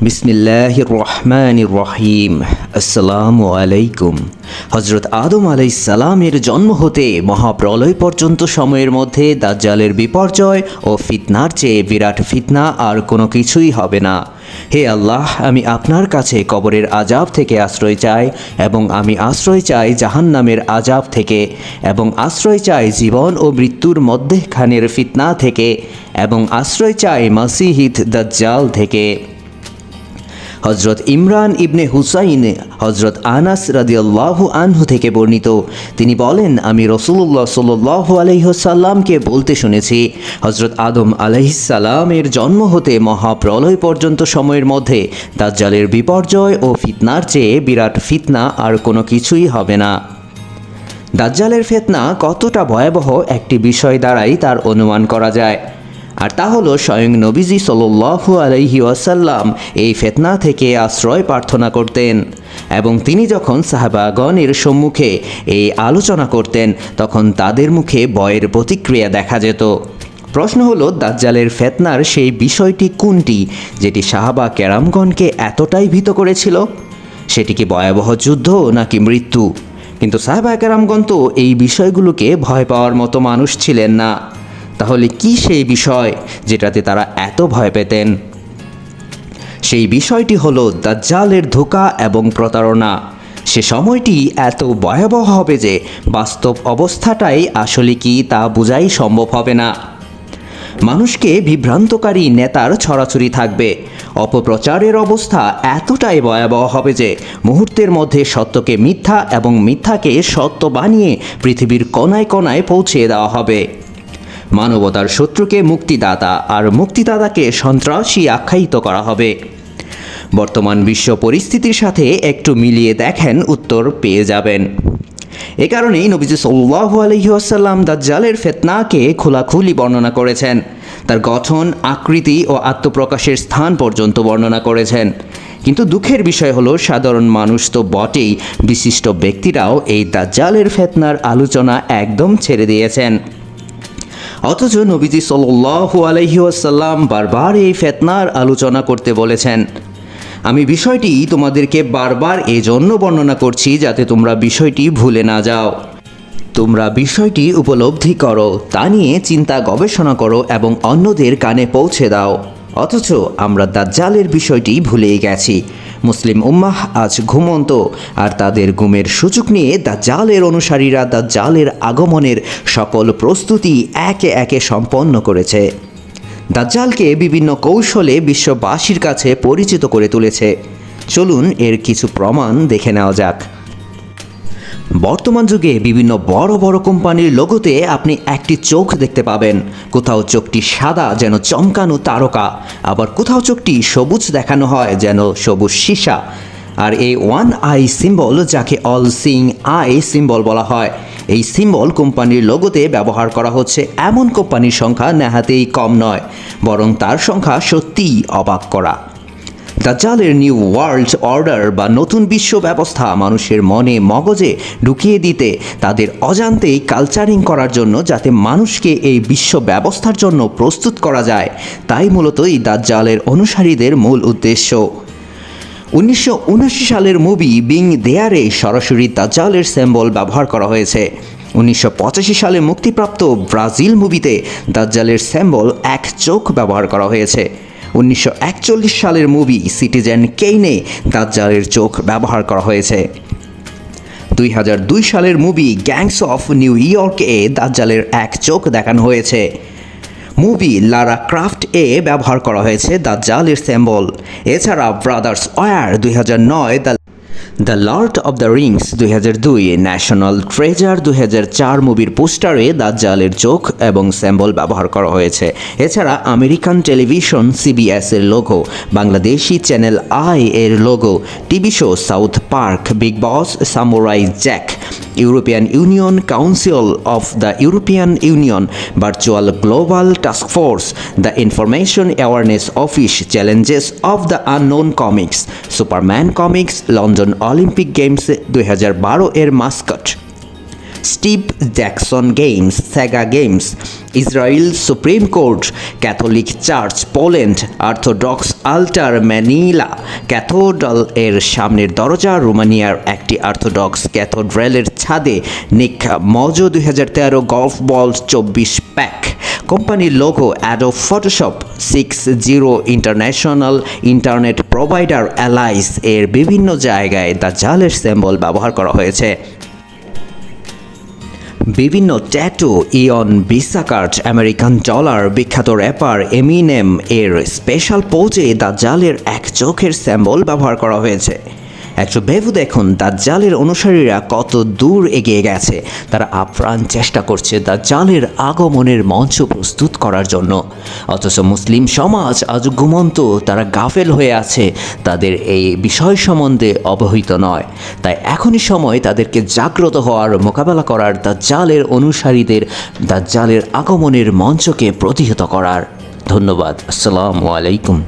বিসমিল্লাহ রহমান রহিম আসসালামু আলাইকুম। হজরত আদম আলাই সালামের জন্ম হতে মহাপ্রলয় পর্যন্ত সময়ের মধ্যে দাজ্জালের বিপর্যয় ও ফিতনার চেয়ে বিরাট ফিতনা আর কোনো কিছুই হবে না। হে আল্লাহ, আমি আপনার কাছে কবরের আজাব থেকে আশ্রয় চাই এবং আমি আশ্রয় চাই জাহান্নামের আজাব থেকে এবং আশ্রয় চাই জীবন ও মৃত্যুর মধ্যেখানের ফিতনা থেকে এবং আশ্রয় চাই মাসিহিত দাজ্জাল থেকে। হজরত ইমরান ইবনে হুসাইন হজরত আনাস রাদিয়াল্লাহু আনহু থেকে বর্ণিত। তিনি বলেন, আমি রসুল্লাহ সাল্লাল্লাহু আলহিহসাল্লামকে বলতে শুনেছি হজরত আদম আলহিসাল্লামের জন্ম হতে মহাপ্রলয় পর্যন্ত সময়ের মধ্যে দাজ্জালের বিপর্যয় ও ফিতনার চেয়ে বিরাট ফিতনা আর কোনো কিছুই হবে না। দাজ্জালের ফেতনা কতটা ভয়াবহ একটি বিষয় দ্বারাই তার অনুমান করা যায়। আর তা হলো স্বয়ং নবীজি সাল্লু আলহি ওয়াসাল্লাম এই ফেতনা থেকে আশ্রয় প্রার্থনা করতেন এবং তিনি যখন সাহাবাগণের সম্মুখে এই আলোচনা করতেন, তখন তাদের মুখে বয়ের প্রতিক্রিয়া দেখা যেত। প্রশ্ন হলো, দাজ্জালের ফেতনার সেই বিষয়টি কোনটি যেটি সাহাবা কেরামগণকে এতটাই ভীত করেছিল? সেটি কি ভয়াবহ যুদ্ধ নাকি মৃত্যু? কিন্তু সাহেবা কেরামগণ তো এই বিষয়গুলোকে ভয় পাওয়ার মতো মানুষ ছিলেন না। তাহলে কি সেই বিষয় যেটাতে তারা এত ভয় পেতেন? সেই বিষয়টি হলো দাজ্জালের ধোকা এবং প্রতারণা। সে সময়টি এত ভয়াবহ হবে যে বাস্তব অবস্থাটাই আসলে কি তা বোঝাই সম্ভব হবে না। মানুষকে বিভ্রান্তকারী নেতার ছড়াছড়ি থাকবে। অপপ্রচারের অবস্থা এতটাই ভয়াবহ হবে যে মুহূর্তের মধ্যে সত্যকে মিথ্যা এবং মিথ্যাকে সত্য বানিয়ে পৃথিবীর কণায় কণায় পৌঁছে দেওয়া হবে। মানবতার শত্রুকে মুক্তিদাতা আর মুক্তিদাতাকে সন্ত্রাসী আখ্যায়িত করা হবে। বর্তমান বিশ্ব পরিস্থিতির সাথে একটু মিলিয়ে দেখেন উত্তর পেয়ে যাবেন। এ কারণেই নবীজি সাল্লাহ আলহিহাসাল্লাম দাজ্জালের ফেতনাকে খোলাখুলি বর্ণনা করেছেন। তার গঠন, আকৃতি ও আত্মপ্রকাশের স্থান পর্যন্ত বর্ণনা করেছেন। কিন্তু দুঃখের বিষয় হলো, সাধারণ মানুষ তো বটেই বিশিষ্ট ব্যক্তিরাও এই দাজ্জালের ফেতনার আলোচনা একদম ছেড়ে দিয়েছেন। অথচ নবীজি সাল্লাহ আলহিউসাল্লাম বারবার এই ফেতনার আলোচনা করতে বলেছেন। আমি বিষয়টি তোমাদেরকে বারবার এজন্য বর্ণনা করছি যাতে তোমরা বিষয়টি ভুলে না যাও। তোমরা বিষয়টি উপলব্ধি করো, তা নিয়ে চিন্তা গবেষণা করো এবং অন্যদের কানে পৌঁছে দাও। অথচ আমরা দাজ্জালের বিষয়টি ভুলেই গেছি। মুসলিম উম্মাহ আজ ঘুমন্ত, আর তাদের ঘুমের সুযোগ নিয়ে দাজ্জালের অনুসারীরা দাজ্জালের আগমনের সকল প্রস্তুতি একে একে সম্পন্ন করেছে। দাজ্জালকে বিভিন্ন কৌশলে বিশ্ববাসীর কাছে পরিচিত করে তুলেছে। চলুন এর কিছু প্রমাণ দেখে নেওয়া যাক। বর্তমান যুগে বিভিন্ন বড় বড় কোম্পানির লোগোতে আপনি একটি চোখ দেখতে পাবেন। কোথাও চোখটি সাদা যেন চমকানো তারকা, আবার কোথাও চোখটি সবুজ দেখানো হয় যেন সবুজ সীসা। আর এই ওয়ান আই সিম্বল যাকে অল সিং আই সিম্বল বলা হয়, এই সিম্বল কোম্পানির লোগোতে ব্যবহার করা হচ্ছে। এমন কোম্পানির সংখ্যা নেহাতেই কম নয়, বরং তার সংখ্যা সত্যিই অবাক করা। দাজ্জালের নিউ ওয়ার্ল্ড অর্ডার বা নতুন বিশ্ব ব্যবস্থা মানুষের মনে মগজে ঢুকিয়ে দিতে, তাদের অজান্তেই কালচারিং করার জন্য যাতে মানুষকে এই বিশ্ব ব্যবস্থার জন্য প্রস্তুত করা যায়। তাই মূলত এই দাজ্জালের অনুসারীদের মূল উদ্দেশ্য। উনিশশো সালের মুভি বিং দেয়ারে সরাসরি দাজ্জালের সিম্বল ব্যবহার করা হয়েছে। উনিশশো পঁচাশি সালে মুক্তিপ্রাপ্ত ব্রাজিল মুভিতে দাজ্জালের সিম্বল এক চোখ ব্যবহার করা হয়েছে। উনিশশো সালের মুভি সিটিজেন কেইনে দাজ্জালের চোখ ব্যবহার করা হয়েছে। দুই হাজার দুই সালের মুভি গ্যাংস অফ নিউ ইয়র্কে দাজ্জালের এক চোখ দেখানো হয়েছে। মুভি লারা ক্রাফ্ট এ ব্যবহার করা হয়েছে দাজ্জালের সিম্বল এছাড়া ব্রাদার্স ওয়ার দুই হাজার নয় the the Lord of the Rings দুই হাজার দুই, ন্যাশনাল ট্রেজার দুই হাজার চার মুভির পোস্টারে দাজ্জালের চোখ এবং স্যাম্বল ব্যবহার করা হয়েছে। এছাড়া আমেরিকান টেলিভিশন সিবিএস এর লোগো বাংলাদেশি চ্যানেল আই এর logo TV show South Park Big Boss Samurai Jack European Union Council of the European Union Virtual Global Task Force the Information Awareness Office Challenges of the Unknown Comics Superman Comics London Olympic Games দুই এর mascot Steve Jackson Games Saga Games Israel Supreme Court Catholic Church Poland Orthodox altar Manila cathedral এর সামনের দরজা, রোমানিয়ার একটি আর্থোডক্স ক্যাথোড্রেলের ছাদে নিক্ষা মজো দুই হাজার তেরো গল্ফ বল চব্বিশ প্যাক কোম্পানির logo Adobe Photoshop six zero international internet provider Alice এর বিভিন্ন জায়গায় দ্য জালের সিম্বল ব্যবহার করা হয়েছে। বিভিন্ন ট্যাটু ইয়ন ভিসা কার্ড আমেরিকান ডলার বিখ্যাত র্যাপার এমিনেম এর স্পেশাল পোজে জালের এক চোখের স্যাম্বল ব্যবহার করা হয়েছে। একটু ভেবু দেখুন দাজ্জালের অনুসারীরা কত দূর এগিয়ে গেছে। তারা আপ্রাণ চেষ্টা করছে দাজ্জালের আগমনের মঞ্চ প্রস্তুত করার জন্য। অথচ মুসলিম সমাজ আজ ঘুমন্ত, তারা গাফেল হয়ে আছে। তাদের এই বিষয় সম্বন্ধে অবহিত নয়। তাই এখনই সময় তাদেরকে জাগ্রত হওয়ার মোকাবেলা করার দাজ্জালের অনুসারীদের দাজ্জালের আগমনের মঞ্চকে প্রতিহত করার। ধন্যবাদ। আসসালামু আলাইকুম।